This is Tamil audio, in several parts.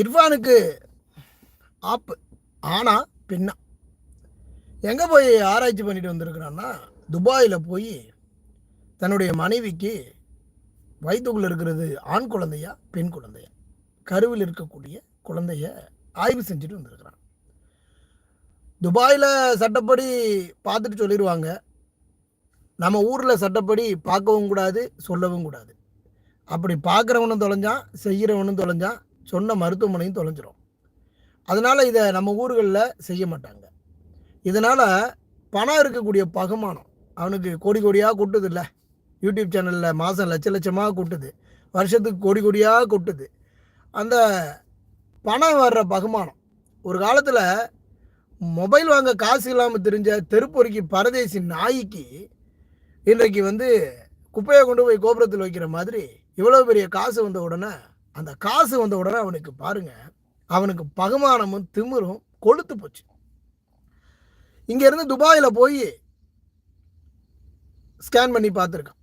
இர்ஃபானுக்கு ஆப்பு. ஆனா பெண்ணா எங்கே போய் ஆராய்ச்சி பண்ணிட்டு வந்திருக்கிறான்னா துபாயில் போய் தன்னுடைய மனைவிக்கு வயிற்றுக்குள்ளே இருக்கிறது ஆண் குழந்தையா பெண் குழந்தையா கருவில் இருக்கக்கூடிய குழந்தைய ஆய்வு செஞ்சுட்டு வந்திருக்கிறான். துபாயில் சட்டப்படி பார்த்துட்டு சொல்லிடுவாங்க நம்ம ஊரில் சட்டப்படி பார்க்கவும் கூடாது சொல்லவும் கூடாது. அப்படி பார்க்குறவனும் தொலைஞ்சான் செய்கிறவனும் தொலைஞ்சான் சொன்ன மருத்துவமனையும் தொலைஞ்சிரும். அதனால் இதை நம்ம ஊர்களில் செய்ய மாட்டாங்க. இதனால் பணம் இருக்கக்கூடிய பகுமானம் அவனுக்கு கோடி கோடியாக கொட்டுது இல்லை. யூடியூப் சேனலில் மாதம் லட்ச லட்சமாக கொட்டுது. வருஷத்துக்கு கோடி கோடியாக கொட்டுது. அந்த பணம் வர்ற பகுமானம் ஒரு காலத்தில் மொபைல் வாங்க காசு இல்லாமல் தெரிஞ்ச தெருப்பொறிக்கு பரதேசி நாய்க்கு இன்றைக்கு வந்து குப்பையை கொண்டு போய் கோபுரத்தில் வைக்கிற மாதிரி இவ்வளோ பெரிய காசு வந்த உடனே அந்த காசு வந்த உடனே அவனுக்கு பாருங்க அவனுக்கு பகுமானமும் திமிரும் கொளுத்து போச்சு. இங்கேருந்து துபாயில் போய் ஸ்கேன் பண்ணி பார்த்துருக்கான்.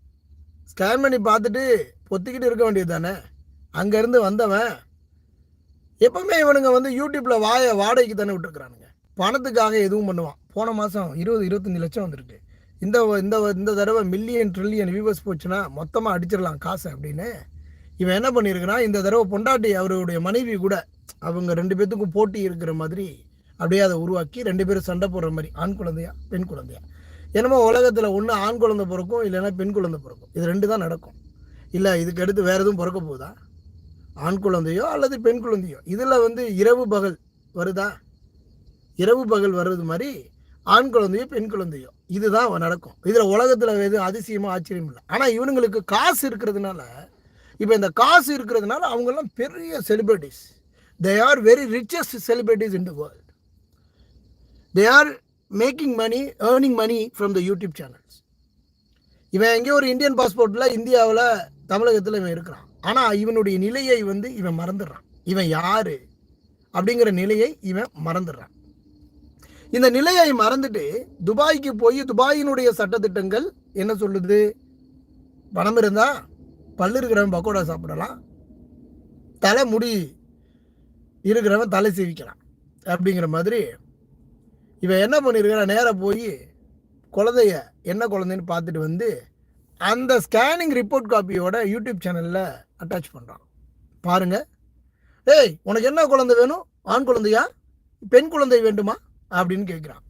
ஸ்கேன் பண்ணி பார்த்துட்டு பொத்திக்கிட்டு இருக்க வேண்டியது தானே அங்கேருந்து வந்தவன் எப்பவுமே இவனுங்க வந்து யூடியூப்பில் வாய வாடகைக்கு தானே விட்டுருக்குறானுங்க. பணத்துக்காக எதுவும் பண்ணுவான். போன மாதம் இருபது இருபத்தஞ்சி லட்சம் வந்திருக்கு. இந்த இந்த இந்த தடவை மில்லியன் ட்ரில்லியன் வியூவர்ஸ் போச்சுன்னா மொத்தமாக அடிச்சிடலாம் காசு அப்படின்னு இவன் என்ன பண்ணியிருக்கிறான் இந்த தடவை பொண்டாட்டி அவருடைய மனைவி கூட அவங்க ரெண்டு பேர்த்துக்கும் போட்டி இருக்கிற மாதிரி அப்படியே அதை உருவாக்கி ரெண்டு பேரும் சண்டை போடுற மாதிரி ஆண் குழந்தையா பெண் குழந்தையா. என்னமோ உலகத்தில் ஒன்று ஆண் குழந்தை பிறக்கும் இல்லைன்னா பெண் குழந்தை பிறக்கும். இது ரெண்டு தான் நடக்கும். இல்லை இதுக்கு அடுத்து வேறு எதுவும் பிறக்க போகுதா? ஆண் குழந்தையோ அல்லது பெண் குழந்தையோ? இதில் வந்து இரவு பகல் வருதா? இரவு பகல் வர்றது மாதிரி ஆண் குழந்தையோ பெண் குழந்தையோ. இதுதான் நடக்கும். இதில் உலகத்தில் எதுவும் அதிசயமாக ஆச்சரியம் இல்லை. ஆனால் இவனுங்களுக்கு காசு இருக்கிறதுனால இப்போ இந்த காசு இருக்கிறதுனால அவங்கெல்லாம் பெரிய celebrities they are very richest celebrities in the world they are making money earning money from the YouTube channels இவன் எங்கேயோ ஒரு இந்தியன் பாஸ்போர்ட்டில் இந்தியாவில் தமிழகத்தில் இவன் இருக்கிறான். ஆனால் இவனுடைய நிலையை வந்து இவன் மறந்துடுறான். இவன் யார் அப்படிங்கிற நிலையை இவன் மறந்துடுறான். இந்த நிலையை மறந்துட்டு துபாய்க்கு போய் துபாயினுடைய சட்டத்திட்டங்கள் என்ன சொல்லுது? பணம் இருந்தால் பல்லு இருக்கிறவன் பக்கோடா சாப்பிடலாம். தலை முடி இருக்கிறவன் தலை சீவிக்கலாம். அப்படிங்கிற மாதிரி இவன் என்ன பண்ணியிருக்கிறான் நேராக போய் குழந்தைய என்ன குழந்தைன்னு பார்த்துட்டு வந்து அந்த ஸ்கேனிங் ரிப்போர்ட் காப்பியோட யூடியூப் சேனலில் அட்டாச் பண்ணுறான் பாருங்க. ஏய் உனக்கு என்ன குழந்தை வேணும்? ஆண் குழந்தையா? பெண் குழந்தை வேண்டுமா? அப்படின்னு கேட்குறான்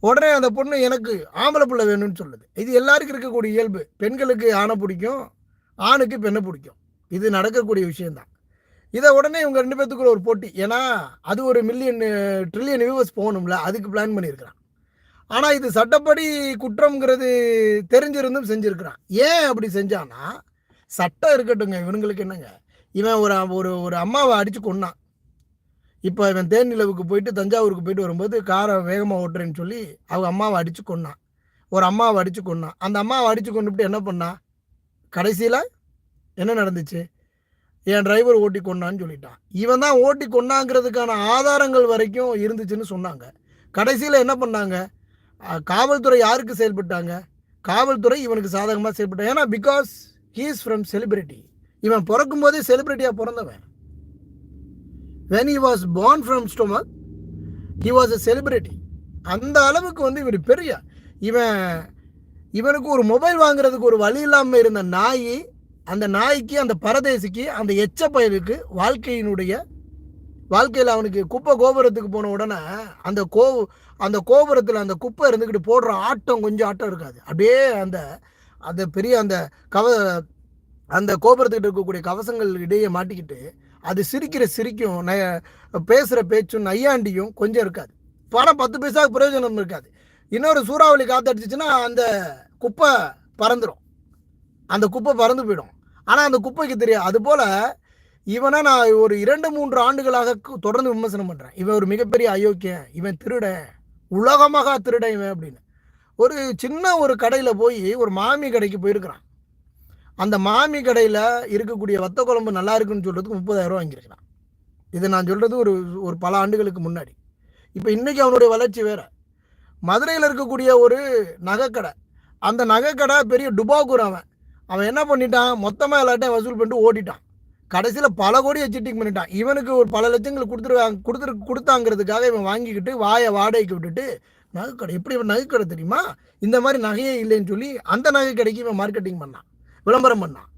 உடனே அந்த பொண்ணு எனக்கு ஆம்பளை பிள்ளை வேணும்னு சொல்லுது. இது எல்லாருக்கும் இருக்கக்கூடிய இயல்பு. பெண்களுக்கு ஆணை பிடிக்கும் ஆணுக்கு பெண்ணை பிடிக்கும். இது நடக்கக்கூடிய விஷயந்தான் இதை உடனே இவங்க ரெண்டு பேத்துக்குள்ள ஒரு போட்டி. ஏன்னா அது ஒரு மில்லியன் ட்ரில்லியன் வியூவர்ஸ் போகணும்ல அதுக்கு பிளான் பண்ணியிருக்கிறான். ஆனால் இது சட்டப்படி குற்றம்ங்கிறது தெரிஞ்சிருந்தும் செஞ்சுருக்கிறான். ஏன் அப்படி செஞ்சான்னா சட்டம் இருக்கட்டுங்க இவனுங்களுக்கு என்னங்க? இவன் ஒரு ஒரு ஒரு அம்மாவை அடித்து கொன்னான். இப்போ இவன் தேனிலவுக்கு போயிட்டு தஞ்சாவூருக்கு போயிட்டு வரும்போது காரை வேகமாக ஓட்டுறேன்னு சொல்லி அவங்க அம்மாவை அடித்து கொன்னான். ஒரு அம்மாவை அடித்து கொன்னான். அந்த அம்மாவை அடித்து கொண்டுபிட்டு என்ன பண்ணான்? கடைசியில் என்ன நடந்துச்சு? என் டிரைவர் ஓட்டி கொண்டான்னு சொல்லிட்டான். இவன் தான் ஓட்டி கொண்டாங்கிறதுக்கான ஆதாரங்கள் வரைக்கும் இருந்துச்சுன்னு சொன்னாங்க. கடைசியில் என்ன பண்ணாங்க? காவல்துறை யாருக்கு செயல்பட்டாங்க? காவல்துறை இவனுக்கு சாதகமாக செயல்பட்டாங்க ஏன்னா because he is from celebrity இவன் பிறக்கும் போதே செலிபிரிட்டியாக பிறந்தவன். When he was born from stomach he was a celebrity அந்த அளவுக்கு வந்து இவர் பெரிய. இவன் இவனுக்கு ஒரு மொபைல் வாங்குறதுக்கு ஒரு வழி இல்லாமல் இருந்த நாய் அந்த நாய்க்கு அந்த பரதேசிக்கு அந்த எச்ச பயிருக்கு வாழ்க்கையினுடைய வாழ்க்கையில் அவனுக்கு குப்பை கோபுரத்துக்கு போன உடனே அந்த கோ அந்த கோபுரத்தில் அந்த குப்பை இருந்துக்கிட்டு போடுற ஆட்டம் கொஞ்சம் ஆட்டம் இருக்காது. அப்படியே அந்த அந்த பெரிய அந்த கவ அந்த கோபுரத்துக்கிட்ட இருக்கக்கூடிய கவசங்கள் இடையே மாட்டிக்கிட்டு அது சிரிக்கிற சிரிக்கும் ந பேசுகிற பேச்சும் நையாண்டியும் கொஞ்சம் இருக்காது. பணம் பத்து பைசாவுக்கு பிரயோஜனம் இருக்காது. இன்னொரு சூறாவளி காத்தடிச்சிச்சுன்னா அந்த குப்பை பறந்துடும் அந்த குப்பை பறந்து போயிடும். ஆனால் அந்த குப்பைக்கு தெரியாது. அதுபோல் இவனை நான் ஒரு இரண்டு மூன்று ஆண்டுகளாக தொடர்ந்து விமர்சனம் பண்ணுறேன் இவன் ஒரு மிகப்பெரிய அயோக்கியன். இவன் திருடன். உலகமாக திருடன் இவன் அப்படின்னு. ஒரு சின்ன ஒரு கடையில் போய் ஒரு மாமி கடைக்கு போயிருக்கிறான். அந்த மாமி கடையில் இருக்கக்கூடிய வத்த குழம்பு நல்லா இருக்குன்னு சொல்கிறதுக்கு முப்பதாயிரம் வாங்கியிருக்கிறான். இது நான் சொல்கிறது ஒரு ஒரு பல ஆண்டுகளுக்கு முன்னாடி. இப்போ இன்றைக்கி அவனுடைய வளர்ச்சி வேறு. மதுரையில் இருக்கக்கூடிய ஒரு நகைக்கடை. அந்த நகைக்கடை பெரிய டுபாக்கூர் அவன். அவன் என்ன பண்ணிட்டான்? மொத்தமாக எல்லாட்டையும் வசூல் பண்ணிட்டு ஓடிட்டான். கடைசியில் பல கோடியை சிட்டிங் பண்ணிட்டான். இவனுக்கு ஒரு பல லட்சங்கள் கொடுத்துருவாங்க கொடுத்துரு கொடுத்தாங்கிறதுக்காக இவன் வாங்கிக்கிட்டு வாயை வாடகைக்கு விட்டுட்டு நகைக்கடை எப்படி இவன் நகைக்கடை தெரியுமா? இந்த மாதிரி நகையே இல்லைன்னு சொல்லி அந்த நகை கடைக்கு இவன் மார்க்கெட்டிங் பண்ணான். விளம்பரம் பண்ணான்.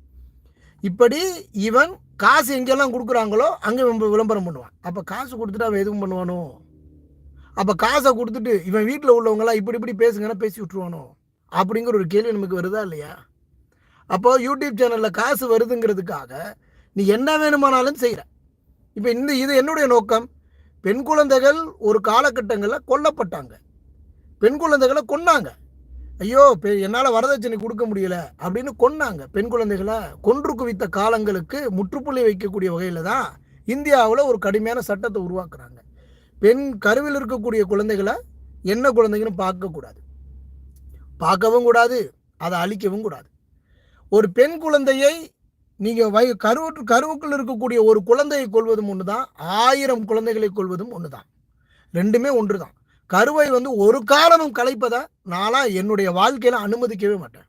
இப்படி இவன் காசு எங்கெல்லாம் கொடுக்குறாங்களோ அங்கே விளம்பரம் பண்ணுவான். அப்போ காசு கொடுத்துட்டு அவன் எதுவும் பண்ணுவானோ? அப்போ காசை கொடுத்துட்டு இவன் வீட்டில் உள்ளவங்களாம் இப்படி இப்படி பேசுங்கன்னா பேசி விட்ருவானோ அப்படிங்கிற ஒரு கேள்வி நமக்கு வருதா இல்லையா? அப்போ யூடியூப் சேனலில் காசு வருதுங்கிறதுக்காக நீ என்ன வேணுமானாலும் செய்கிற இப்போ இந்த இது என்னுடைய நோக்கம். பெண் குழந்தைகள் ஒரு காலகட்டங்களில் கொல்லப்பட்டாங்க. பெண் குழந்தைகளை கொன்னாங்க. ஐயோ பெ- என்னால் வரதட்சணை கொடுக்க முடியல அப்படின்னு கொன்னாங்க. பெண் குழந்தைகளை கொன்று குவித்த காலங்களுக்கு முற்றுப்புள்ளி வைக்கக்கூடிய வகையில் தான் இந்தியாவில் ஒரு கடுமையான சட்டத்தை உருவாக்குறாங்க. பெண் கருவில் இருக்கக்கூடிய குழந்தைகளை என்ன குழந்தைங்கன்னு பார்க்கக்கூடாது பார்க்கவும் கூடாது அதை அழிக்கவும் கூடாது. ஒரு பெண் குழந்தையை நீங்கள் வய கரு கருவுக்குள் இருக்கக்கூடிய ஒரு குழந்தையை கொள்வதும் ஒன்று தான் ஆயிரம் குழந்தைகளை கொள்வதும் ஒன்று தான் ரெண்டுமே ஒன்று தான் கருவை வந்து ஒரு காலமும் கலைப்பதை நானாக என்னுடைய வாழ்க்கையில் அனுமதிக்கவே மாட்டேன்.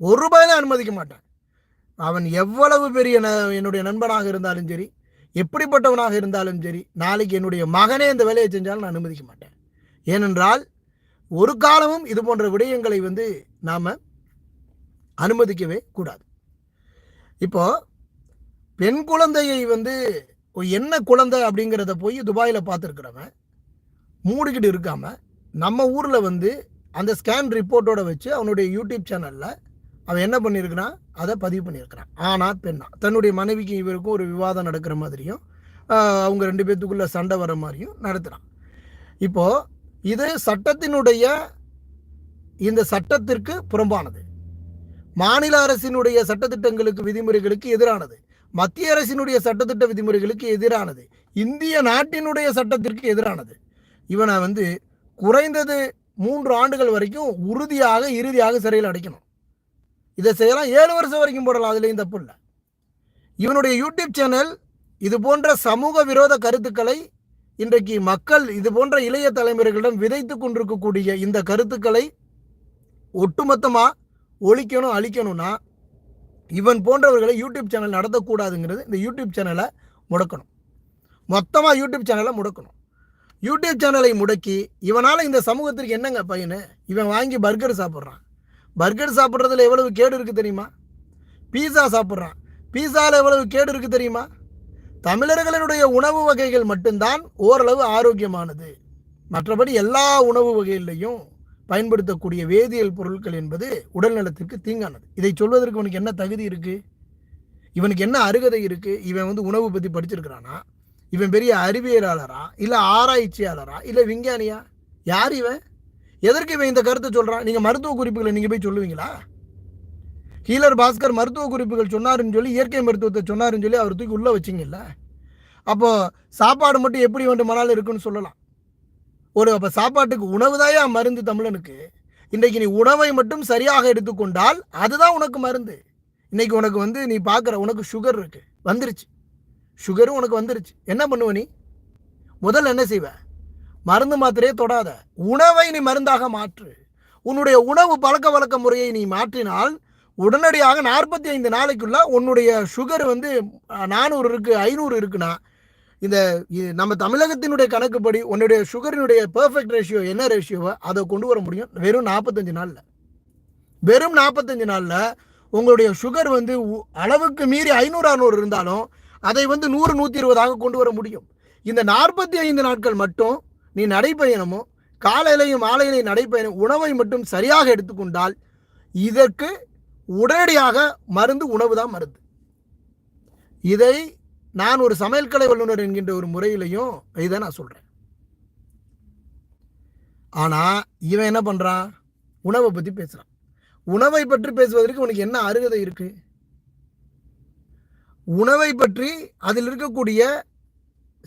ஒரு ரூபாயில அனுமதிக்க மாட்டேன். அவன் எவ்வளவு பெரிய ந என்னுடைய நண்பனாக இருந்தாலும் சரி எப்படிப்பட்டவனாக இருந்தாலும் சரி நாளைக்கு என்னுடைய மகனே இந்த வேலையை செஞ்சாலும் நான் அனுமதிக்க மாட்டேன். ஏனென்றால் ஒரு காலமும் இது போன்ற விடயங்களை வந்து நாம் அனுமதிக்கவே கூடாது. இப்போ பெண் குழந்தையை வந்து என்ன குழந்தை அப்படிங்கிறத போய் துபாயில் பார்த்துருக்குறவன் மூடிக்கிட்டு இருக்காமல் நம்ம ஊரில் வந்து அந்த ஸ்கேன் ரிப்போர்ட்டோட வச்சு அவனுடைய யூடியூப் சேனலில் அவன் என்ன பண்ணியிருக்கிறான்? அதை பதிவு பண்ணியிருக்கிறான். ஆனா பெண்ணா தன்னுடைய மனைவிக்கும் இவருக்கும் ஒரு விவாதம் நடக்கிற மாதிரியும் அவங்க ரெண்டு பேத்துக்குள்ள சண்டை வர மாதிரியும் நடத்துகிறான் இப்போ இது சட்டத்தினுடைய இந்த சட்டத்திற்கு புறம்பானது. மாநில அரசினுடைய சட்டத்திட்டங்களுக்கு விதிமுறைகளுக்கு எதிரானது. மத்திய அரசினுடைய சட்டத்திட்ட விதிமுறைகளுக்கு எதிரானது. இந்திய நாட்டினுடைய சட்டத்திற்கு எதிரானது. இவனை வந்து குறைந்தது மூன்று ஆண்டுகள் வரைக்கும் உறுதியாக இறுதியாக சிறையில் அடைக்கணும். இதை செய்யலாம். ஏழு வருஷம் வரைக்கும் போடலாம். அதுலேயும் தப்பு இல்லை. இவனுடைய யூடியூப் சேனல் இது போன்ற சமூக விரோத கருத்துக்களை இன்றைக்கு மக்கள் இது போன்ற இளைய தலைமுறைகளிடம் விதைத்து கொண்டிருக்கக்கூடிய இந்த கருத்துக்களை ஒட்டுமொத்தமாக ஒழிக்கணும் அழிக்கணும்னா இவன் போன்றவர்களை யூடியூப் சேனல் நடத்தக்கூடாதுங்கிறது இந்த யூடியூப் சேனலை முடக்கணும். மொத்தமாக யூடியூப் சேனலை முடக்கணும். யூடியூப் சேனலை முடக்கி இவனால் இந்த சமூகத்திற்கு என்னங்க பையனு? இவன் வாங்கி பர்கர் சாப்பிட்றான். பர்கர் சாப்பிட்றதுல எவ்வளவு கேடு இருக்குது தெரியுமா? பீஸா சாப்பிட்றான். பீஸாவில் எவ்வளவு கேடு இருக்குது தெரியுமா? தமிழர்களினுடைய உணவு வகைகள் மட்டும்தான் ஓரளவு ஆரோக்கியமானது. மற்றபடி எல்லா உணவு வகைகளையும் பயன்படுத்தக்கூடிய வேதியியல் பொருட்கள் என்பது உடல் நலத்திற்கு தீங்கானது. இதை சொல்வதற்கு இவனுக்கு என்ன தகுதி இருக்குது இவனுக்கு என்ன அருகதை இருக்குது இவன் வந்து உணவு பற்றி படிச்சிருக்கிறானா? இவன் பெரிய அறிவியலாளரா? இல்லை ஆராய்ச்சியாளரா? இல்லை விஞ்ஞானியா? யார் இவன்? எதற்கு இவன் இந்த கருத்தை சொல்கிறான் நீங்கள் மருத்துவ குறிப்புகளை நீங்கள் போய் சொல்லுவீங்களா? ஹீலர் பாஸ்கர் மருத்துவ குறிப்புகள் சொன்னாருன்னு சொல்லி இயற்கை மருத்துவத்தை சொன்னாருன்னு சொல்லி அவர் தூக்கி உள்ளே வச்சிங்கல்ல? அப்போது சாப்பாடு மட்டும் எப்படி வேண்டுமானாலும் இருக்குன்னு சொல்லலாம். ஒரு அப்போ சாப்பாட்டுக்கு உணவு தாயா மருந்து தமிழனுக்கு? இன்றைக்கு நீ உணவை மட்டும் சரியாக எடுத்துக்கொண்டால் அதுதான் உனக்கு மருந்து. இன்றைக்கி உனக்கு வந்து நீ பார்க்குற உனக்கு சுகர் இருக்குது வந்துருச்சு. சுகரும் உனக்கு வந்துருச்சு. என்ன பண்ணுவ நீ? முதல்ல என்ன செய்வ? மருந்து மாத்திரையே தொடாத. உணவை நீ மருந்தாக மாற்று. உன்னுடைய உணவு பழக்க வழக்க முறையை நீ மாற்றினால் உடனடியாக நாற்பத்தி ஐந்து நாளைக்குள்ள உன்னுடைய சுகர் வந்து நானூறு இருக்கு ஐநூறு இருக்குன்னா இந்த நம்ம தமிழகத்தினுடைய கணக்குப்படி உன்னுடைய சுகரினுடைய பெர்ஃபெக்ட் ரேஷியோ என்ன ரேஷியோவோ அதை கொண்டு வர முடியும். வெறும் நாற்பத்தஞ்சு நாளில். வெறும் நாற்பத்தஞ்சு நாளில் உங்களுடைய சுகர் வந்து உ- அளவுக்கு மீறி ஐநூறு அறநூறு இருந்தாலும் அதை வந்து நூறு நூற்றி இருபதாக கொண்டு வர முடியும். இந்த நாற்பத்தி ஐந்து நாட்கள் மட்டும் நீ நடைப்பயணமோ காலையிலையும் மாலையிலையும் நடைப்பயணம் உணவை மட்டும் சரியாக எடுத்துக்கொண்டால் இதற்கு உடனடியாக மருந்து உணவு தான் மருந்து. இதை நான் ஒரு சமையல்கலை வல்லுநர் என்கின்ற ஒரு முறையிலையும் இதை நான் சொல்கிறேன் ஆனால் இவன் என்ன பண்ணுறான் உணவை பற்றி பேசுகிறான் உணவை பற்றி பேசுவதற்கு உனக்கு என்ன அருகதை இருக்குது உணவை பற்றி அதில் இருக்கக்கூடிய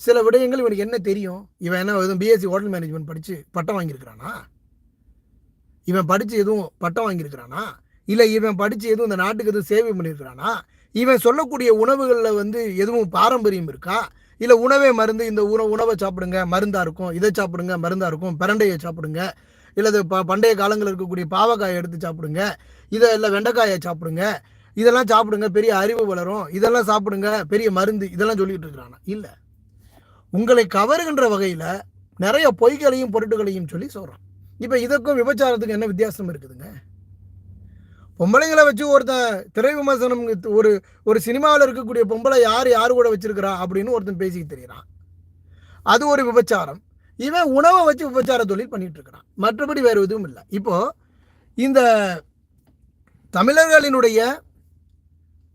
சில விடயங்கள் இவனுக்கு என்ன தெரியும்? இவன் என்ன எதுவும் பிஎஸ்சி ஹோட்டல் மேனேஜ்மெண்ட் படித்து பட்டம் வாங்கியிருக்கிறானா? இவன் படித்து எதுவும் பட்டம் வாங்கியிருக்கிறானா? இல்லை இவன் படித்து எதுவும் இந்த நாட்டுக்கு எதுவும் சேவை பண்ணியிருக்கிறானா? இவன் சொல்லக்கூடிய உணவுகளில் வந்து எதுவும் பாரம்பரியம் இருக்கா? இல்லை உணவே மருந்து இந்த உணவு உணவை சாப்பிடுங்க மருந்தாக இருக்கும் இதை சாப்பிடுங்க மருந்தாக இருக்கும் பிரண்டையை சாப்பிடுங்க இல்லை இது ப பண்டைய காலங்களில் இருக்கக்கூடிய பாவக்காயை எடுத்து சாப்பிடுங்க இதை இல்லை வெண்டைக்காயை சாப்பிடுங்க இதெல்லாம் சாப்பிடுங்க பெரிய அறிவு வளரும் இதெல்லாம் சாப்பிடுங்க பெரிய மருந்து இதெல்லாம் சொல்லிகிட்டு இருக்கிறானா? இல்லை. உங்களை கவருகின்ற வகையில் நிறைய பொய்களையும் பொருட்டுகளையும் சொல்லி சொல்கிறான் இப்போ இதற்கும் விபச்சாரத்துக்கும் என்ன வித்தியாசம் இருக்குதுங்க? பொம்பளைங்களை வச்சு ஒருத்தன் திரை விமர்சனம் ஒரு ஒரு சினிமாவில் இருக்கக்கூடிய பொம்பளை யார் யார் கூட வச்சிருக்கிறா அப்படின்னு ஒருத்தன் பேசி தெரியுறான் அது ஒரு விபச்சாரம். இவன் உணவை வச்சு விபச்சார தொழில் பண்ணிட்டு இருக்கிறான். மற்றபடி வேறு எதுவும் இல்லை. இப்போ இந்த தமிழர்களினுடைய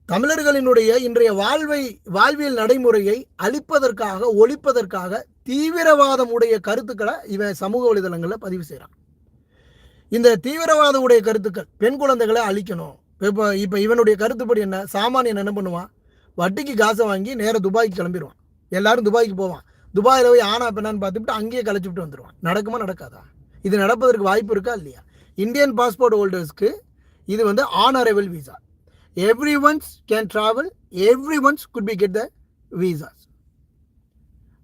தமிழர்களினுடைய இன்றைய வாழ்வை வாழ்வியல் நடைமுறையை அழிப்பதற்காக ஒழிப்பதற்காக தீவிரவாதம் உடைய கருத்துக்களை இவன் சமூக வலைதளங்களில் பதிவு செய்கிறான் இந்த தீவிரவாத உடைய கருத்துக்கள் பெண் குழந்தைகளை அழிக்கணும். இப்போ இப்போ இவனுடைய கருத்துப்படி என்ன? சாமானியன் என்ன பண்ணுவான்? வட்டிக்கு காசை வாங்கி நேராக துபாய்க்கு கிளம்பிடுவான் எல்லாரும் துபாய்க்கு போவான். துபாயில் போய் ஆனா பெண்ணான்னு பார்த்துட்டு அங்கேயே கலைச்சிட்டு வந்துடுவான் நடக்குமா நடக்காதா? இது நடப்பதற்கு வாய்ப்பு இருக்கா இல்லையா? இந்தியன் பாஸ்போர்ட் ஹோல்டர்ஸ்க்கு இது வந்து on arrival visa every ones can travel every ones could be get the visas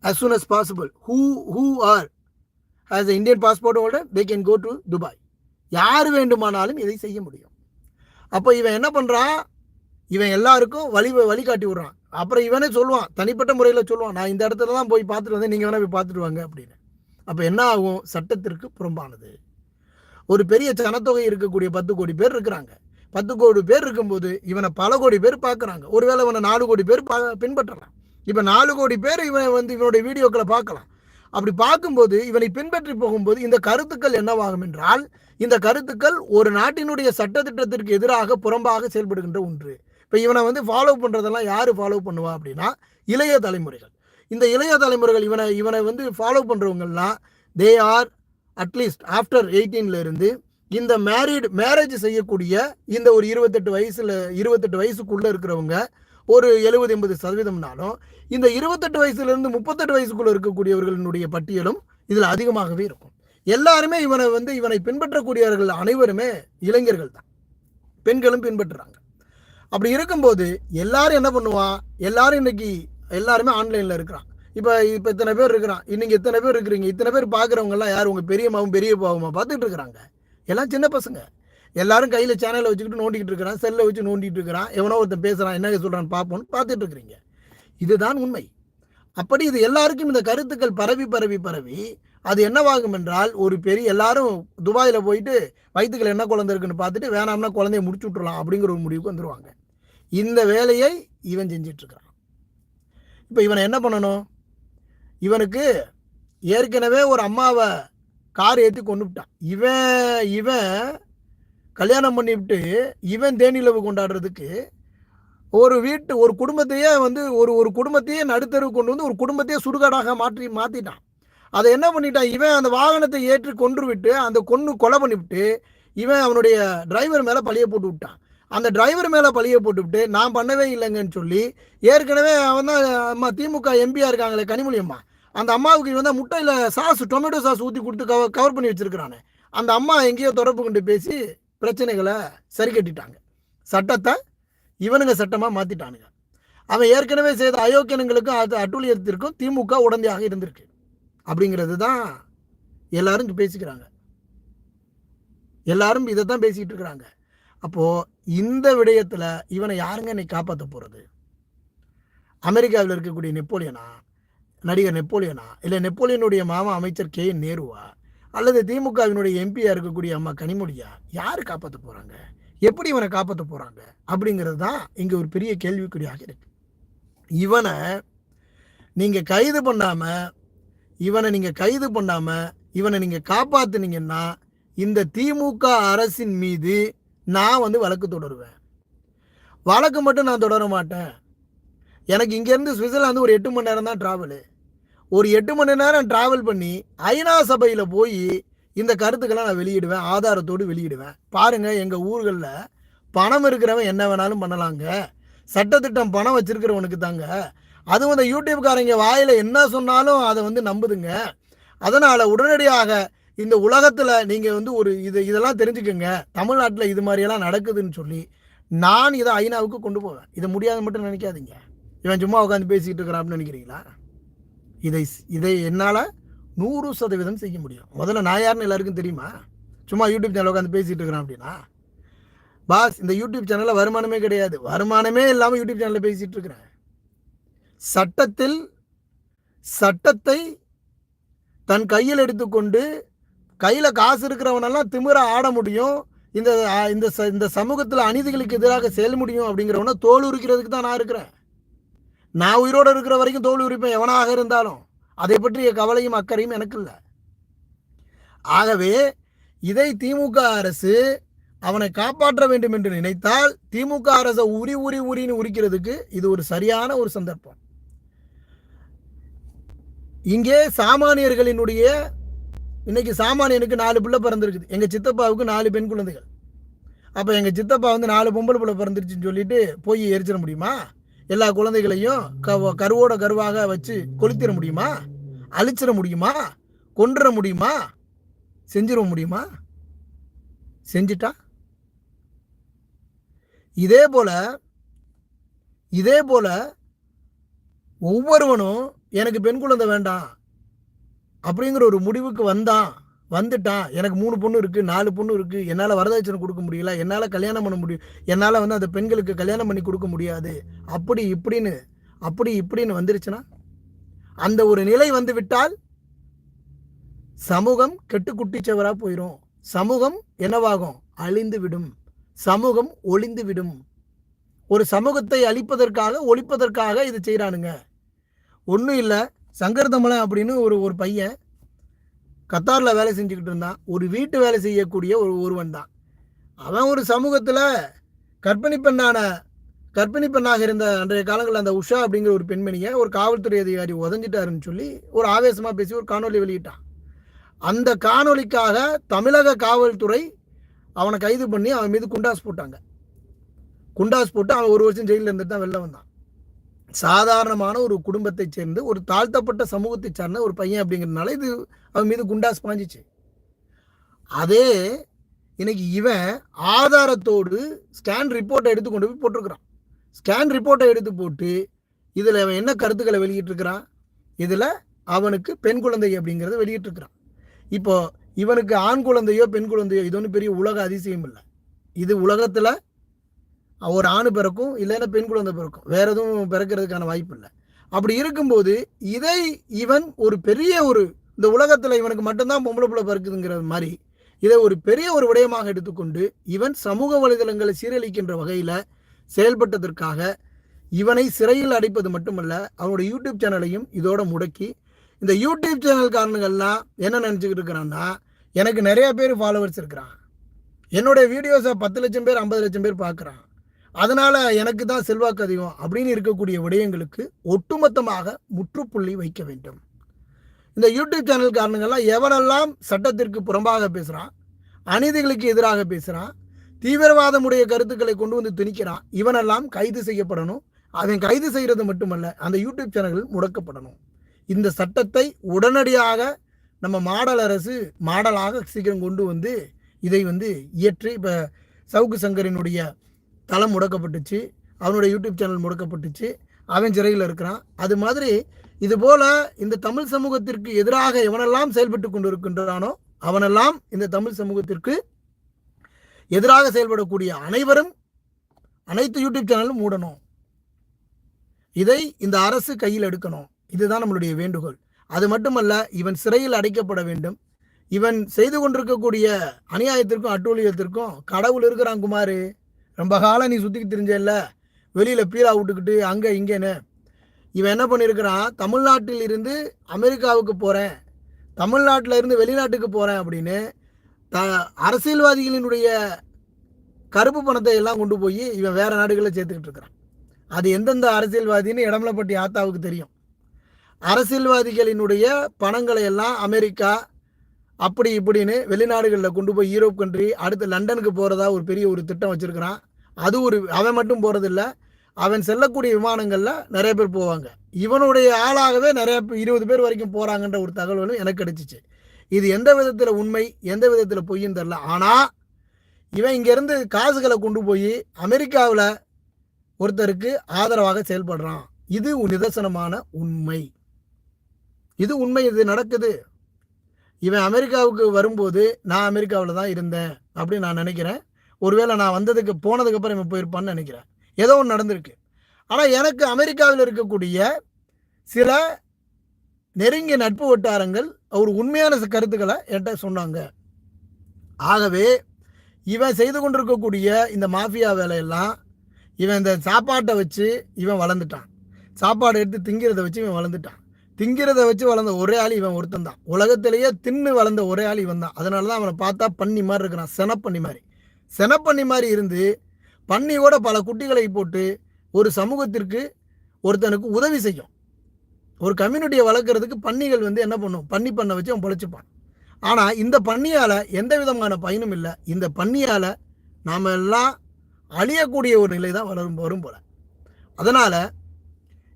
as soon as possible who who are as a Indian passport holder they go go Dubai யார் வேண்டுமானாலும் இதை செய்ய முடியும். அப்போ இவன் என்ன பண்ணுறான் இவன் எல்லாருக்கும் வழி வழிகாட்டி விடுறான். அப்புறம் இவனே சொல்லுவான் தனிப்பட்ட முறையில் சொல்லுவான் நான் இந்த இடத்துல தான் போய் பார்த்துட்டு வந்தேன் நீங்கள் வேணால் போய் பார்த்துட்டு வாங்க அப்படின்னு. அப்போ என்ன ஆகும்? சட்டத்திற்கு புறம்பானது. ஒரு பெரிய ஜனத்தொகை இருக்கக்கூடிய பத்து கோடி பேர் இருக்கிறாங்க. பத்து கோடி பேர் இருக்கும்போது இவனை பல கோடி பேர் பார்க்குறாங்க. ஒருவேளை இவனை நாலு கோடி பேர் பா பின்பற்றலாம். இப்போ நாலு கோடி பேர் இவனை வந்து இவனுடைய வீடியோக்களை பார்க்கலாம். அப்படி பார்க்கும்போது இவனை பின்பற்றி போகும்போது இந்த கருத்துக்கள் என்னவாகும் என்றால் இந்த கருத்துக்கள் ஒரு நாட்டினுடைய சட்டத்திட்டத்திற்கு எதிராக புறம்பாக செயல்படுகின்ற ஒன்று. இப்போ இவனை வந்து ஃபாலோ பண்ணுறதெல்லாம் யார் ஃபாலோ பண்ணுவா அப்படின்னா இளைய தலைமுறைகள். இந்த இளைய தலைமுறைகள் இவனை இவனை வந்து follow பண்ணுறவங்கள்லாம் they are at least after எயிட்டீன்ல இருந்து இந்த மேரிட் மேரேஜ் செய்யக்கூடிய இந்த ஒரு இருபத்தெட்டு வயசில் இருபத்தெட்டு வயசுக்குள்ளே இருக்கிறவங்க ஒரு எழுபது எண்பது சதவீதம்னாலும் இந்த இருபத்தெட்டு வயசுலேருந்து முப்பத்தெட்டு வயசுக்குள்ளே இருக்கக்கூடியவர்களினுடைய பட்டியலும் இதில் அதிகமாகவே இருக்கும். எல்லாருமே இவனை வந்து இவனை பின்பற்றக்கூடியவர்கள் அனைவருமே இளைஞர்கள் தான். பெண்களும் பின்பற்றுறாங்க. அப்படி இருக்கும்போது எல்லாரும் என்ன பண்ணுவான்? எல்லாரும் இன்னைக்கு எல்லாருமே ஆன்லைனில் இருக்கிறான். இப்போ இப்போ இத்தனை பேர் இருக்கிறான். இன்னைக்கு இத்தனை பேர் இருக்கிறீங்க. இத்தனை பேர் பார்க்குறவங்கலாம் யார்? உங்கள் பெரியம்மாவும் பெரிய பார்த்துட்டு இருக்கிறாங்க. எல்லாம் சின்ன பசங்க. எல்லாரும் கையில் சேனலை வச்சுக்கிட்டு நோண்டிக்கிட்டு இருக்கிறான் செல்லை வச்சு நோண்டிகிட்டு இருக்கிறான் எவனோ ஒருத்தன் பேசுகிறான் என்ன சொல்கிறான்னு பார்ப்போம்னு பார்த்துட்டு இருக்கிறீங்க. இதுதான் உண்மை. அப்படி இது எல்லாருக்கும் இந்த கருத்துக்கள் பரவி பரவி பரவி அது என்னவாகும் என்றால் ஒரு பெரிய எல்லாரும் துபாயில் போயிட்டு வயிற்றுக்கள் என்ன குழந்தை இருக்குன்னு பார்த்துட்டு வேணாம்னா குழந்தைய முடிச்சு விட்றலாம் அப்படிங்கிற ஒரு முடிவுக்கு வந்துடுவாங்க இந்த வேலையை இவன் செஞ்சிட்ருக்கிறான் இப்போ இவனை என்ன பண்ணணும்? இவனுக்கு ஏற்கனவே ஒரு அம்மாவை கார் ஏற்றி கொண்டு விட்டான். இவன் இவன் கல்யாணம் பண்ணிவிட்டு இவன் தேனிலவு கொண்டாடுறதுக்கு ஒரு வீட்டு ஒரு குடும்பத்தையே வந்து ஒரு ஒரு குடும்பத்தையே நடுத்தருவு கொண்டு வந்து ஒரு குடும்பத்தையே சுடுகாடாக மாற்றி மாற்றிட்டான் அதை என்ன பண்ணிட்டான்? இவன் அந்த வாகனத்தை ஏற்றி கொன்று விட்டு அந்த கொன்று கொலை பண்ணிவிட்டு இவன் அவனுடைய டிரைவர் மேலே பழிய போட்டு விட்டான். அந்த டிரைவர் மேலே பழிய போட்டுவிட்டு நான் பண்ணவே இல்லைங்கன்னு சொல்லி ஏற்கனவே அவன் தான் அம்மா திமுக எம்பியாக இருக்காங்களே கனிமொழி அம்மா அந்த அம்மாவுக்கு வந்து முட்டையில் சாஸ் டொமேட்டோ சாஸ் ஊற்றி கொடுத்து கவ கவர் பண்ணி வச்சுருக்கிறானே. அந்த அம்மா எங்கேயோ தொடர்பு கொண்டு பேசி பிரச்சனைகளை சரி கட்டிட்டாங்க. சட்டத்தை இவனுங்க சட்டமாக மாற்றிட்டானுங்க அவன் ஏற்கனவே செய்த அயோக்கியனுங்களுக்கும் அது அட்டூழியத்திற்கும் திமுக உடந்தையாக இருந்திருக்கு. அப்படிங்கிறது தான் எல்லாரும் பேசிக்கிறாங்க. எல்லாரும் இதை தான் பேசிக்கிட்டு இருக்கிறாங்க. அப்போது இந்த விடயத்தில் இவனை யாருங்க இன்னைக்கு காப்பாற்ற போகிறது அமெரிக்காவில் இருக்கக்கூடிய நெப்போலியனா? நடிகர் நெப்போலியனா? இல்லை நெப்போலியனுடைய மாமா அமைச்சர் கே. என். நேருவா? அல்லது திமுகவினுடைய எம்பியாக இருக்கக்கூடிய அம்மா கனிமொழியா? யார் காப்பாற்ற போகிறாங்க எப்படி இவனை காப்பாற்ற போகிறாங்க அப்படிங்கிறது தான் இங்கே ஒரு பெரிய கேள்விக்குறியாக இருக்கு. இவனை நீங்கள் கைது பண்ணாமல் இவனை நீங்கள் கைது பண்ணாமல் இவனை நீங்கள் காப்பாற்றுனீங்கன்னா இந்த திமுக அரசின் மீது நான் வந்து வழக்கு தொடருவேன். வழக்கு மட்டும் நான் தொடர மாட்டேன். எனக்கு இங்கேருந்து சுவிட்சர்லாந்து ஒரு எட்டு மணி நேரம் தான் ட்ராவலு ஒரு எட்டு மணி நேரம் ட்ராவல் பண்ணி ஐநா சபையில் போய் இந்த கருத்துக்கெல்லாம் நான் வெளியிடுவேன் ஆதாரத்தோடு வெளியிடுவேன். பாருங்கள் எங்கள் ஊர்களில் பணம் இருக்கிறவன் என்ன வேணாலும் பண்ணலாங்க. சட்டத்திட்டம் பணம் வச்சுருக்கிறவனுக்கு தாங்க. அதுவும் இந்த யூடியூப்காரங்க வாயில் என்ன சொன்னாலும் அதை வந்து நம்புதுங்க. அதனால் உடனடியாக இந்த உலகத்தில் நீங்கள் வந்து ஒரு இது இதெல்லாம் தெரிஞ்சுக்கோங்க. தமிழ்நாட்டில் இது மாதிரியெல்லாம் நடக்குதுன்னு சொல்லி நான் இதை ஐநாவுக்கு கொண்டு போவேன். இதை முடியாது மட்டும் நினைக்காதீங்க. இவன் சும்மா உட்காந்து பேசிக்கிட்டு இருக்கிறான் நினைக்கிறீங்களா? இதை இதை என்னால் நூறு சதவீதம் செய்ய முடியும். முதல்ல நான் யாருன்னு எல்லாருக்கும் தெரியுமா? சும்மா யூடியூப் சேனல் உட்காந்து பேசிகிட்டு இருக்கிறேன் அப்படின்னா. பாஸ் இந்த யூடியூப் சேனலில் வருமானமே கிடையாது. வருமானமே இல்லாமல் யூடியூப் சேனலில் பேசிகிட்டு இருக்கிறேன். சட்டத்தில் சட்டத்தை தன் கையில் எடுத்துக்கொண்டு கையில் காசு இருக்கிறவனெல்லாம் திமிர ஆட முடியும். இந்த இந்த ச- இந்த சமூகத்தில் அநீதிகளுக்கு எதிராக செயல் முடியும் அப்படிங்கிறவன தோல் உரிக்கிறதுக்கு தான் நான் இருக்கிறேன். நான் உயிரோடு இருக்கிற வரைக்கும் தோல் உரிப்பேன் எவனாக இருந்தாலும் அதை பற்றிய கவலையும் அக்கறையும் எனக்கு இல்லை ஆகவே இதை திமுக அரசு அவனை காப்பாற்ற வேண்டும் என்று நினைத்தால் திமுக அரசை உரி உரி உரின்னு உரிக்கிறதுக்கு இது ஒரு சரியான ஒரு சந்தர்ப்பம். இங்கே சாமானியர்களினுடைய இன்னைக்கு சாமானியனுக்கு நாலு பிள்ளை பிறந்திருக்குது. எங்க சித்தப்பாவுக்கு நாலு பெண் குழந்தைகள். அப்போ எங்கள் சித்தப்பா வந்து நாலு பொம்பளை பிள்ளை பிறந்துருச்சுன்னு சொல்லிட்டு போய் எரிச்சிட முடியுமா? எல்லா குழந்தைகளையும் க- கருவோட கருவாக வச்சு கொளுத்திட முடியுமா? அழிச்சிட முடியுமா? கொன்றுட முடியுமா? செஞ்சிட முடியுமா? செஞ்சிட்டா? இதே போல இதே போல ஒவ்வொருவனும் எனக்கு பெண் குழந்தை வேண்டாம் அப்படிங்கிற ஒரு முடிவுக்கு வந்தான். வந்துட்டான் எனக்கு மூணு பொண்ணு இருக்குது நாலு பொண்ணு இருக்குது என்னால் வரதட்சணை கொடுக்க முடியல என்னால் கல்யாணம் பண்ண முடியும் என்னால் வந்து அந்த பெண்களுக்கு கல்யாணம் பண்ணி கொடுக்க முடியாது. அப்படி இப்படின்னு அப்படி இப்படின்னு வந்துருச்சுன்னா அந்த ஒரு நிலை வந்து விட்டால் சமூகம் கெட்டுக்குட்டிச்சவராக போயிடும் சமூகம் என்னவாகும்? அழிந்து விடும். சமூகம் ஒளிந்து விடும். ஒரு சமூகத்தை அழிப்பதற்காக ஒழிப்பதற்காக இதை செய்கிறானுங்க ஒன்றும் இல்லை சங்கர்தமலை அப்படின்னு ஒரு ஒரு பையன் கத்தாரில் வேலை செஞ்சுக்கிட்டு இருந்தான். ஒரு வீட்டு வேலை செய்யக்கூடிய ஒரு ஒருவன் தான். அவன் ஒரு சமூகத்தில் கற்பிணி பெண்ணான கற்பிணி பெண்ணாக இருந்த அன்றைய காலங்களில் அந்த உஷா அப்படிங்கிற ஒரு பெண்மணியை ஒரு காவல்துறை அதிகாரி உதஞ்சிட்டாருன்னு சொல்லி ஒரு ஆவேசமாக பேசி ஒரு காணொளி வெளியிட்டான். அந்த காணொளிக்காக தமிழக காவல்துறை அவனை கைது பண்ணி அவன் மீது குண்டாஸ் போட்டாங்க. குண்டாஸ் போட்டு அவன் ஒரு வருஷம் ஜெயிலில் இருந்துட்டு தான் வெளில வந்தான். சாதாரணமான ஒரு குடும்பத்தை சேர்ந்து ஒரு தாழ்த்தப்பட்ட சமூகத்தை சார்ந்த ஒரு பையன் அப்படிங்கிறதுனால இது அவன் மீது குண்டாஸ் பாஞ்சிச்சு. அதே இன்னைக்கு இவன் ஆதாரத்தோடு ஸ்கேன் ரிப்போர்ட்டை எடுத்து கொண்டு போய் போட்டிருக்கிறான். ஸ்கேன் ரிப்போர்ட்டை எடுத்து போட்டு இதில் அவன் என்ன கருத்துக்களை வெளியிட்டிருக்கிறான்? இதில் அவனுக்கு பெண் குழந்தை அப்படிங்கிறத வெளியிட்டிருக்கிறான். இப்போ இவனுக்கு ஆண் குழந்தையோ பெண் குழந்தையோ இது ஒன்றும் பெரிய உலக அதிசயம் இல்லை. இது உலகத்தில் ஒரு ஆண் பிறக்கும் இல்லைன்னா பெண் குழந்தை பிறக்கும். வேற எதுவும் பிறக்கிறதுக்கான வாய்ப்பு இல்லை. அப்படி இருக்கும்போது இதை இவன் ஒரு பெரிய ஒரு இந்த உலகத்தில் இவனுக்கு மட்டும்தான் பொம்பளை பிள்ளை பிறக்குதுங்கிற மாதிரி இதை ஒரு பெரிய ஒரு விடயமாக எடுத்துக்கொண்டு இவன் சமூக வலைதளங்களை சீரழிக்கின்ற வகையில் செயல்பட்டதற்காக இவனை சிறையில் அடைப்பது மட்டுமல்ல அவனுடைய யூடியூப் சேனலையும் இதோட முடக்கி இந்த யூடியூப் சேனல் காரணங்கள்லாம் என்ன நினச்சிக்கிட்டு இருக்கிறான்னா எனக்கு நிறைய பேர் ஃபாலோவர்ஸ் இருக்கிறான் என்னுடைய வீடியோஸை பத்து லட்சம் பேர் ஐம்பது லட்சம் பேர் பார்க்குறான் அதனால எனக்கு தான் செல்வாக்கு அதிகம் அப்படின்னு இருக்கக்கூடிய விடயங்களுக்கு ஒட்டுமொத்தமாக முற்றுப்புள்ளி வைக்க வேண்டும். இந்த யூடியூப் சேனல் காரணங்கள்லாம் எவனெல்லாம் சட்டத்திற்கு புறம்பாக பேசுகிறான் அநீதிகளுக்கு எதிராக பேசுகிறான் தீவிரவாதமுடைய கருத்துக்களை கொண்டு வந்து திணிக்கிறான் இவனெல்லாம் கைது செய்யப்படணும். அவன் கைது செய்கிறது மட்டுமல்ல அந்த யூடியூப் சேனல்கள் முடக்கப்படணும். இந்த சட்டத்தை உடனடியாக நம்ம மாடல் அரசு மாடலாக சீக்கிரம் கொண்டு வந்து இதை வந்து இயற்றி இப்போ சவுக்கு சங்கரினுடைய தளம் முடக்கப்பட்டுச்சு. அவனுடைய யூடியூப் சேனல் முடக்கப்பட்டுச்சு. அவன் சிறையில் இருக்கிறான். அது மாதிரி இது போல இந்த தமிழ் சமூகத்திற்கு எதிராக எவனெல்லாம் செயல்பட்டு கொண்டு இருக்கின்றானோ அவனெல்லாம் இந்த தமிழ் சமூகத்திற்கு எதிராக செயல்படக்கூடிய அனைவரும் அனைத்து யூடியூப் சேனலும் மூடணும். இதை இந்த அரசு கையில் எடுக்கணும். இதுதான் நம்மளுடைய வேண்டுகோள். அது மட்டுமல்ல இவன் சிறையில் அடைக்கப்பட வேண்டும். இவன் செய்து கொண்டிருக்கக்கூடிய அநியாயத்திற்கும் அட்டூழியத்திற்கும் கடவுள் இருக்கிறான் குமாரு. ரொம்ப காலம் நீ சுற்றிக்கிட்டு தெரிஞ்சல வெளியில் பீலா விட்டுக்கிட்டு அங்கே இங்கேன்னு. இவன் என்ன பண்ணியிருக்கிறான் தமிழ்நாட்டில் இருந்து அமெரிக்காவுக்கு போகிறேன் தமிழ்நாட்டில் இருந்து வெளிநாட்டுக்கு போகிறேன் அப்படின்னு த அரசியல்வாதிகளினுடைய கருப்பு பணத்தை எல்லாம் கொண்டு போய் இவன் வேறு நாடுகளில் சேர்த்துக்கிட்டு இருக்கிறான். அது எந்தெந்த அரசியல்வாதின்னு இடமலப்பட்டி ஆத்தாவுக்கு தெரியும். அரசியல்வாதிகளினுடைய பணங்களை எல்லாம் அமெரிக்கா அப்படி இப்படின்னு வெளிநாடுகளில் கொண்டு போய் யூரோப் கண்ட்ரி அடுத்து லண்டனுக்கு போகிறதா ஒரு பெரிய ஒரு திட்டம் வச்சுருக்கிறான். அது ஒரு அவன் மட்டும் போகிறதில்ல அவன் செல்லக்கூடிய விமானங்களில் நிறைய பேர் போவாங்க. இவனுடைய ஆளாகவே நிறைய பேர் இருபது பேர் வரைக்கும் போகிறாங்கன்ற ஒரு தகவலும் எனக்கு கிடைச்சிச்சு. இது எந்த விதத்தில் உண்மை எந்த விதத்தில் பொய்யும் தெரில ஆனால் இவன் இங்கேருந்து காசுகளை கொண்டு போய் அமெரிக்காவில் ஒருத்தருக்கு ஆதரவாக செயல்படுறான். இது ஒரு நிதர்சனமான உண்மை. இது உண்மை இது நடக்குது. இவன் அமெரிக்காவுக்கு வரும்போது நான் அமெரிக்காவில் தான் இருந்தேன் அப்படின்னு நான் நினைக்கிறேன். ஒருவேளை நான் வந்ததுக்கு போனதுக்கு அப்புறம் இவன் போயிருப்பான்னு நினைக்கிறேன். ஏதோ ஒன்று நடந்திருக்கு. ஆனால் எனக்கு அமெரிக்காவில் இருக்கக்கூடிய சில நெருங்கிய நட்பு வட்டாரங்கள் அவர் உண்மையான கருத்துக்களை என்கிட்ட சொன்னாங்க. ஆகவே இவன் செய்து கொண்டிருக்கக்கூடிய இந்த மாஃபியா வேலையெல்லாம் இவன் இந்த சாப்பாட்டை வச்சு இவன் வளர்ந்துட்டான். சாப்பாடு எடுத்து திங்கிறத வச்சு இவன் வளர்ந்துட்டான். திங்கிறத வச்சு வளர்ந்த ஒரே ஆள் இவன் ஒருத்தன் தான். உலகத்திலேயே தின்னு வளர்ந்த ஒரே ஆள் இவன் தான். அதனால தான் அவனை பார்த்தா பண்ணி மாதிரி இருக்கிறான். செனப்பண்ணி மாதிரி. செனப்பன்னி மாதிரி இருந்து பன்னியோட பல குட்டிகளை போட்டு ஒரு சமூகத்திற்கு ஒருத்தனுக்கு உதவி செய்யும். ஒரு கம்யூனிட்டியை வளர்க்குறதுக்கு பன்னிகள் வந்து என்ன பண்ணும்? பன்னி பண்ண வச்சு அவன் பழிச்சுப்பான். ஆனால் இந்த பன்னியால் எந்த விதமான பயனும் இல்லை. இந்த பன்னியால் நாம் எல்லாம் அழியக்கூடிய ஒரு நிலை தான் வளரும் வரும் போல. அதனால்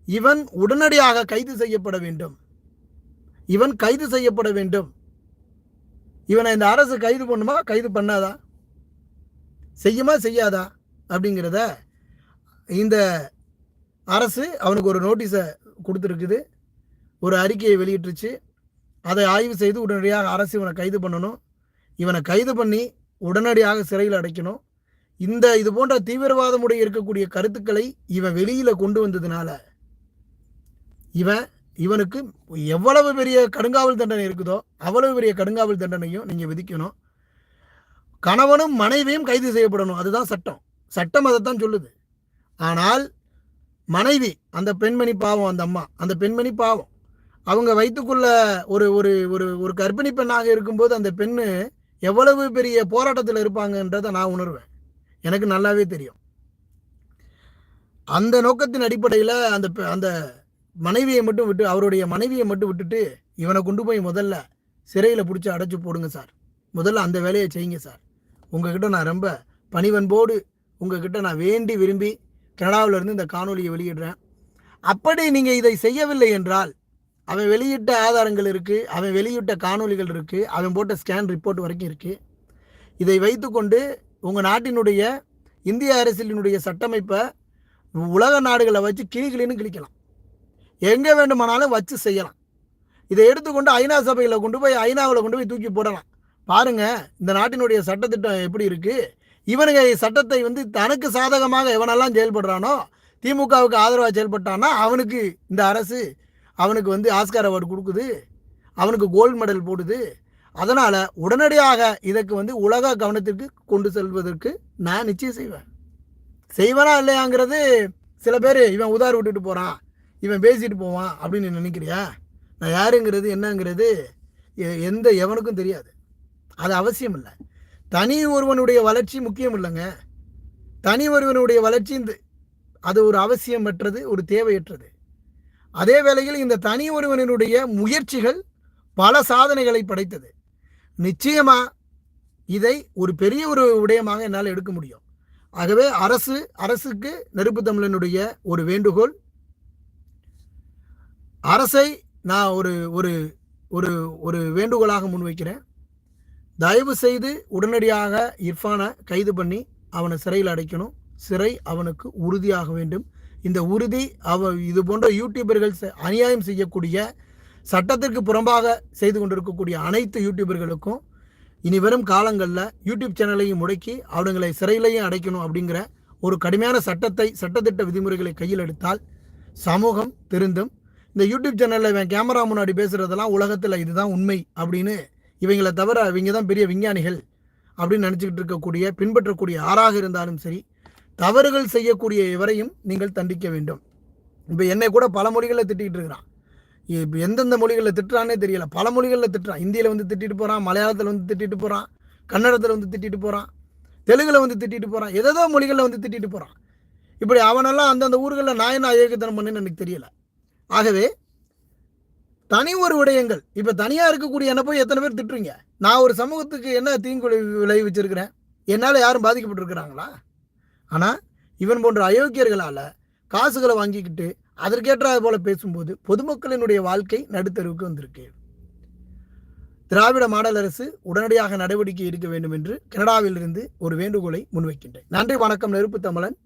இவன் உடனடியாக கைது செய்யப்பட வேண்டும். இவன் கைது செய்யப்பட வேண்டும். இவனை இந்த அரசு கைது பண்ணுமா? கைது பண்ணாதா? செய்யுமா செய்யாதா? அப்படிங்கிறத இந்த அரசு அவனுக்கு ஒரு நோட்டீஸை கொடுத்துருக்குது. ஒரு அறிக்கையை வெளியிட்டுருச்சு. அதை ஆய்வு செய்து உடனடியாக அரசு இவனை கைது பண்ணணும். இவனை கைது பண்ணி உடனடியாக சிறையில் அடைக்கணும். இந்த இது போன்ற தீவிரவாதமுடைய இருக்கக்கூடிய கருத்துக்களை இவன் வெளியில் கொண்டு வந்ததுனால இவன் இவனுக்கு எவ்வளவு பெரிய கடுங்காவல் தண்டனை இருக்குதோ அவ்வளவு பெரிய கடுங்காவல் தண்டனையும் நீங்கள் விதிக்கணும். கணவனும் மனைவியும் கைது செய்யப்படணும். அதுதான் சட்டம். சட்டம் அதைத்தான் சொல்லுது. ஆனால் மனைவி அந்த பெண்மணி பாவம் அந்த அம்மா அந்த பெண்மணி பாவம். அவங்க வயிற்றுக்குள்ள ஒரு ஒரு ஒரு ஒரு கர்ப்பிணி பெண்ணாக இருக்கும்போது அந்த பெண்ணு எவ்வளவு பெரிய போராட்டத்தில் இருப்பாங்கன்றதை நான் உணர்வேன். எனக்கு நல்லாவே தெரியும். அந்த நோக்கத்தின் அடிப்படையில் அந்த பெ- அந்த மனைவியை மட்டும் விட்டு அவருடைய மனைவியை மட்டும் விட்டுட்டு இவனை கொண்டு போய் முதல்ல சிறையில் பிடிச்சி அடைச்சி போடுங்க சார். முதல்ல அந்த வேலையை செய்யுங்க சார். உங்ககிட்ட நான் ரொம்ப பணிவன்போடு உங்ககிட்ட நான் வேண்டி விரும்பி கனடாவிலிருந்து இந்த காணொலியை வெளியிடுறேன். அப்படி நீங்கள் இதை செய்யவில்லை என்றால் அவன் வெளியிட்ட ஆதாரங்கள் இருக்குது அவன் வெளியிட்ட காணொளிகள் இருக்குது அவன் போட்ட ஸ்கேன் ரிப்போர்ட் வரைக்கும் இருக்குது இதை வைத்துக்கொண்டு உங்கள் நாட்டினுடைய இந்திய அரசியலினுடைய சட்டமைப்பை உலக நாடுகளை வச்சு கிளி கிளின்னு கிழிக்கலாம். எங்கே வேண்டுமானாலும் வச்சு செய்யலாம். இதை எடுத்துக்கொண்டு ஐநா சபையில் கொண்டு போய் ஐநாவில் கொண்டு போய் தூக்கி போடலாம். பாருங்க இந்த நாட்டினுடைய சட்டத்திட்டம் எப்படி இருக்கு? இவனுங்க சட்டத்தை வந்து தனக்கு சாதகமாக எவனெல்லாம் செயல்படுறானோ திமுகவுக்கு ஆதரவாக செயல்பட்டான்னா அவனுக்கு இந்த அரசு அவனுக்கு வந்து ஆஸ்கார் அவார்டு கொடுக்குது அவனுக்கு கோல்டு மெடல் போடுது. அதனால் உடனடியாக இதற்கு வந்து உலக கவனத்திற்கு கொண்டு செல்வதற்கு நான் நிச்சயம் செய்வேன். செய்வனா இல்லையாங்கிறது சில பேர் இவன் உதார் விட்டுட்டு போகிறான் இவன் பேசிட்டு போவான் அப்படின்னு நினைக்கிறியா? நான் யாருங்கிறது என்னங்கிறது எ- எந்த எவனுக்கும் தெரியாது. அது அவசியம் இல்லை. தனி ஒருவனுடைய வளர்ச்சி முக்கியம் இல்லைங்க. தனி ஒருவனுடைய வளர்ச்சி இந்த அது ஒரு அவசியமற்றது ஒரு தேவையற்றது. அதே வேளையில் இந்த தனி ஒருவனுடைய முயற்சிகள் பல சாதனைகளை படைத்தது. நிச்சயமாக இதை ஒரு பெரிய ஒரு விடயமாக என்னால் எடுக்க முடியும். ஆகவே அரசு அரசுக்கு நெருப்பு தமிழனுடைய ஒரு வேண்டுகோள். அரசை நான் ஒரு ஒரு ஒரு ஒரு வேண்டுகோளாக முன்வைக்கிறேன். தயவு செய்து உடனடியாக இர்ஃபானை கைது பண்ணி அவனை சிறையில் அடைக்கணும். சிறை அவனுக்கு உறுதியாக வேண்டும். இந்த உறுதி அவ இது போன்ற யூடியூபர்கள் அநியாயம் செய்யக்கூடிய சட்டத்திற்கு புறம்பாக செய்து கொண்டிருக்கக்கூடிய அனைத்து யூடியூபர்களுக்கும் இனி வரும் காலங்களில் யூடியூப் சேனலையும் முடக்கி அவனுங்களை சிறையிலையும் அடைக்கணும் அப்படிங்கிற ஒரு கடுமையான சட்டத்தை சட்டத்திட்ட விதிமுறைகளை கையில் எடுத்தால் சமூகம் திருந்தும். இந்த யூடியூப் சேனலில் இவன் கேமரா முன்னாடி பேசுகிறதெல்லாம் உலகத்தில் இதுதான் உண்மை அப்படின்னு இவங்களை தவிர இவங்க தான் பெரிய விஞ்ஞானிகள் அப்படின்னு நினச்சிக்கிட்டு இருக்கக்கூடிய பின்பற்றக்கூடிய யாராக இருந்தாலும் சரி தவறுகள் செய்யக்கூடிய இவரையும் நீங்கள் தண்டிக்க வேண்டும். இப்போ என்னை கூட பல மொழிகளில் திட்டிகிட்டு இருக்கிறான். இப்போ எந்தெந்த மொழிகளில் திட்டுறானே தெரியல. பல மொழிகளில் திட்டுறான். இந்தியில் வந்து திட்டிட்டு போகிறான் மலையாளத்தில் வந்து திட்டிட்டு போகிறான் கன்னடத்தில் வந்து திட்டிட்டு போகிறான் தெலுங்கில் வந்து திட்டிட்டு போகிறான் ஏதேதோ மொழிகளில் வந்து திட்டிட்டு போகிறான் இப்படி அவனெல்லாம் அந்தந்த ஊர்களில் நான் என்ன இயக்கத்தனம் பண்ணுன்னு எனக்கு தெரியல. ஆகவே தனி ஒரு விடயங்கள். இப்போ தனியாக இருக்கக்கூடிய என்ன போய் எத்தனை பேர் திட்டுறீங்க? நான் ஒரு சமூகத்துக்கு என்ன தீங்கு விளைவிச்சிருக்கிறேன் என்னால் யாரும் பாதிக்கப்பட்டிருக்கிறாங்களா? ஆனால் இவன் போன்ற அயோக்கியர்களால் காசுகளை வாங்கிக்கிட்டு அதற்கேற்ற போல பேசும்போது பொதுமக்களினுடைய வாழ்க்கை நடுத்தருவுக்கு வந்திருக்கு. திராவிட மாடல் அரசு உடனடியாக நடவடிக்கை எடுக்க வேண்டும் என்று கனடாவிலிருந்து ஒரு வேண்டுகோளை முன்வைக்கின்றேன். நன்றி வணக்கம். நெருப்பு தமிழன்.